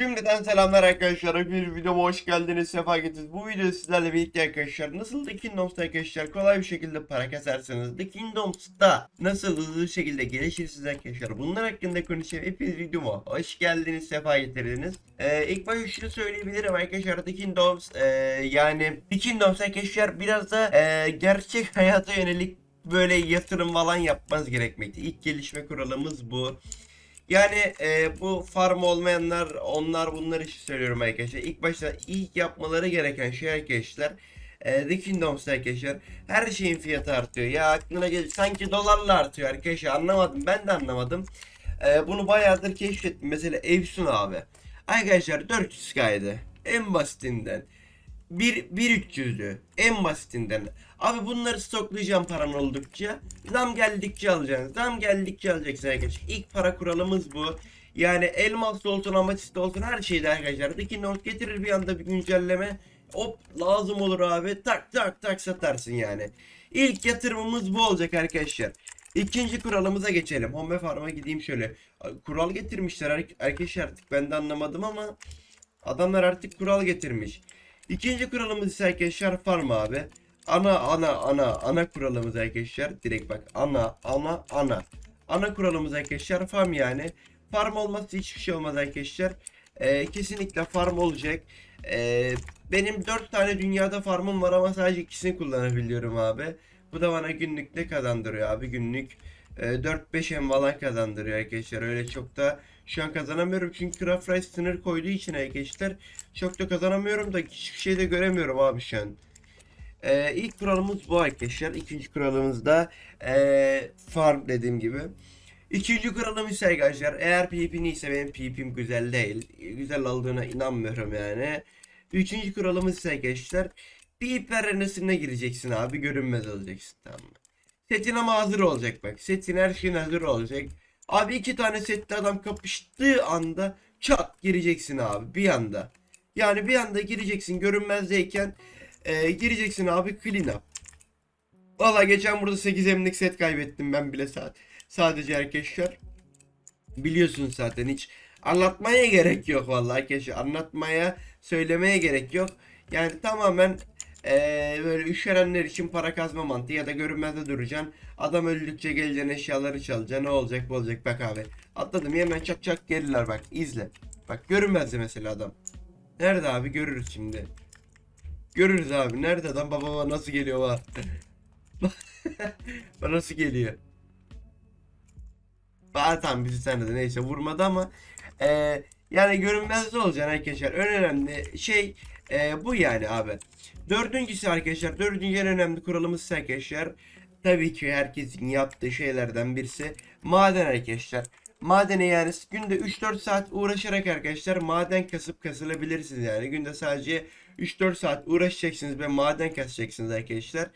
Şimdiden selamlar arkadaşlar. Bir videoma hoş geldiniz. Sefa getirdiniz. Bu videoda sizlerle birlikte arkadaşlar nasıl The Kingdoms'ta arkadaşlar kolay bir şekilde para kasarsanız The Kingdoms'ta nasıl hızlı bir şekilde gelişirsiniz arkadaşlar. Bunlar hakkında konuşacağım. Hepiniz videoma hoş geldiniz. Sefa getirdiniz. Ee, ilk başta şunu söyleyebilirim arkadaşlar. The Kingdoms ee, yani The Kingdoms arkadaşlar biraz da ee, gerçek hayata yönelik böyle yatırım falan yapmanız gerekmekte. İlk gelişme kuralımız bu. Yani e, bu farm olmayanlar onlar bunlar için söylüyorum arkadaşlar. İlk başta ilk yapmaları gereken şey arkadaşlar. E, The Kingdoms arkadaşlar. Her şeyin fiyatı artıyor. Ya aklına gelir sanki dolarla artıyor arkadaşlar. Anlamadım. Ben de anlamadım. E, bunu bayağıdır keşfettim. Mesela Evsun abi. Arkadaşlar 400 kaydı. En basitinden. 1 1300'lü en basitinden. Abi bunları stoklayacağım paran oldukça. Zam geldikçe alacaksın. Zam geldikçe alacaksın arkadaşlar. İlk para kuralımız bu. Yani elmas olsun, amatist olsun her şeyde arkadaşlar. Diki not getirir bir anda bir güncelleme. Hop lazım olur abi. Tak tak tak satarsın yani. İlk yatırımımız bu olacak arkadaşlar. İkinci kuralımıza geçelim. Home Farm'a gideyim şöyle. Kural getirmişler ar- arkadaşlar artık ben de anlamadım ama adamlar artık kural getirmiş. İkinci kuralımız ise arkadaşlar farm abi. Ana ana ana ana kuralımız arkadaşlar. Direkt bak ana ana ana. Ana kuralımız arkadaşlar farm yani. Farm olmazsa hiçbir şey olmaz arkadaşlar. Ee, kesinlikle farm olacak. Ee, benim 4 tane dünyada farmım var ama sadece ikisini kullanabiliyorum abi. Bu da bana günlük ne kazandırıyor abi günlük. E, 4-5 em falan kazandırıyor arkadaşlar. Öyle çok da şu an kazanamıyorum çünkü Craft Rice sınır koyduğu için arkadaşlar çok da kazanamıyorum da hiçbir şey de göremiyorum abi şu an. Ee, ilk kuralımız bu arkadaşlar. İkinci kuralımız da ee, farm dediğim gibi. İkinci kuralım ise arkadaşlar eğer PvP'nin ise benim PvP'm güzel değil. Güzel olduğuna inanmıyorum yani. Üçüncü kuralımız ise arkadaşlar PvP arenasına gireceksin abi görünmez olacaksın tamam mı? Setin ama hazır olacak bak. Setin her şeyin hazır olacak. Abi iki tane setli adam kapıştığı anda çat gireceksin abi bir anda. Yani bir anda gireceksin görünmezdeyken e, gireceksin abi clean up. Valla geçen burada 8 emlik set kaybettim ben bile saat. Sadece arkadaşlar. Biliyorsunuz zaten hiç anlatmaya gerek yok vallahi arkadaşlar. Anlatmaya, söylemeye gerek yok. Yani tamamen eee, böyle üşenenler için para kazma mantığı ya da görünmezde duracaksın. Adam öldükçe geleceksin eşyaları çalacaksın. Ne olacak bu olacak bak abi. Atladım hemen çak çak gelirler bak izle. Bak görünmezdi mesela adam. Nerede abi görürüz şimdi. Görürüz abi. Nerede adam baba baba nasıl geliyor var. Bak nasıl geliyor. Bana tam bizi tanıdı neyse vurmadı ama e, yani görünmezde olacaksın arkadaşlar. Önemli şey e, bu yani abi. Dördüncüsü arkadaşlar. Dördüncü en önemli kuralımız arkadaşlar. Tabii ki herkesin yaptığı şeylerden birisi maden arkadaşlar. Madene yani günde 3-4 saat uğraşarak arkadaşlar maden kasıp kasılabilirsiniz yani. Günde sadece 3-4 saat uğraşacaksınız ve maden kasacaksınız arkadaşlar.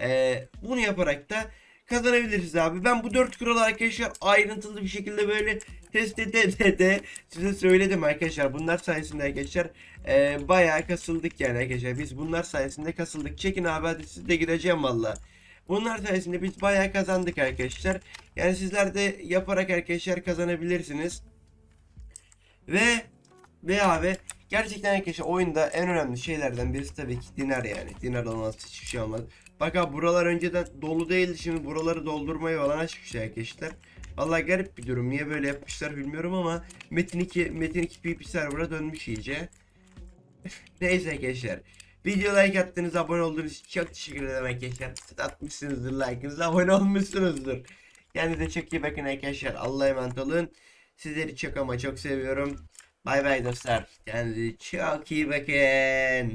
Ee, bunu yaparak da kazanabiliriz abi. Ben bu 4 kuralı arkadaşlar ayrıntılı bir şekilde böyle test ede de, de size söyledim arkadaşlar. Bunlar sayesinde arkadaşlar e, bayağı kasıldık yani arkadaşlar. Biz bunlar sayesinde kasıldık. Çekin abi hadi siz de gideceğim valla. Bunlar sayesinde biz bayağı kazandık arkadaşlar. Yani sizler de yaparak arkadaşlar kazanabilirsiniz. Ve ve abi gerçekten arkadaşlar oyunda en önemli şeylerden birisi tabii ki dinar yani. Dinar olmazsa hiçbir şey olmaz. Bak abi buralar önceden dolu değildi şimdi buraları doldurmayı falan açmışlar arkadaşlar. Vallahi garip bir durum. Niye böyle yapmışlar bilmiyorum ama Metin 2 Metin 2 PP server'a dönmüş iyice. Neyse arkadaşlar. Video like attığınız, abone olduğunuz için çok teşekkür ederim arkadaşlar. Siz atmışsınızdır like'ınızı, abone olmuşsunuzdur. Kendinize çok iyi bakın arkadaşlar. Allah'a emanet olun. Sizleri çok ama çok seviyorum. Bay bay dostlar. Kendinize çok iyi bakın.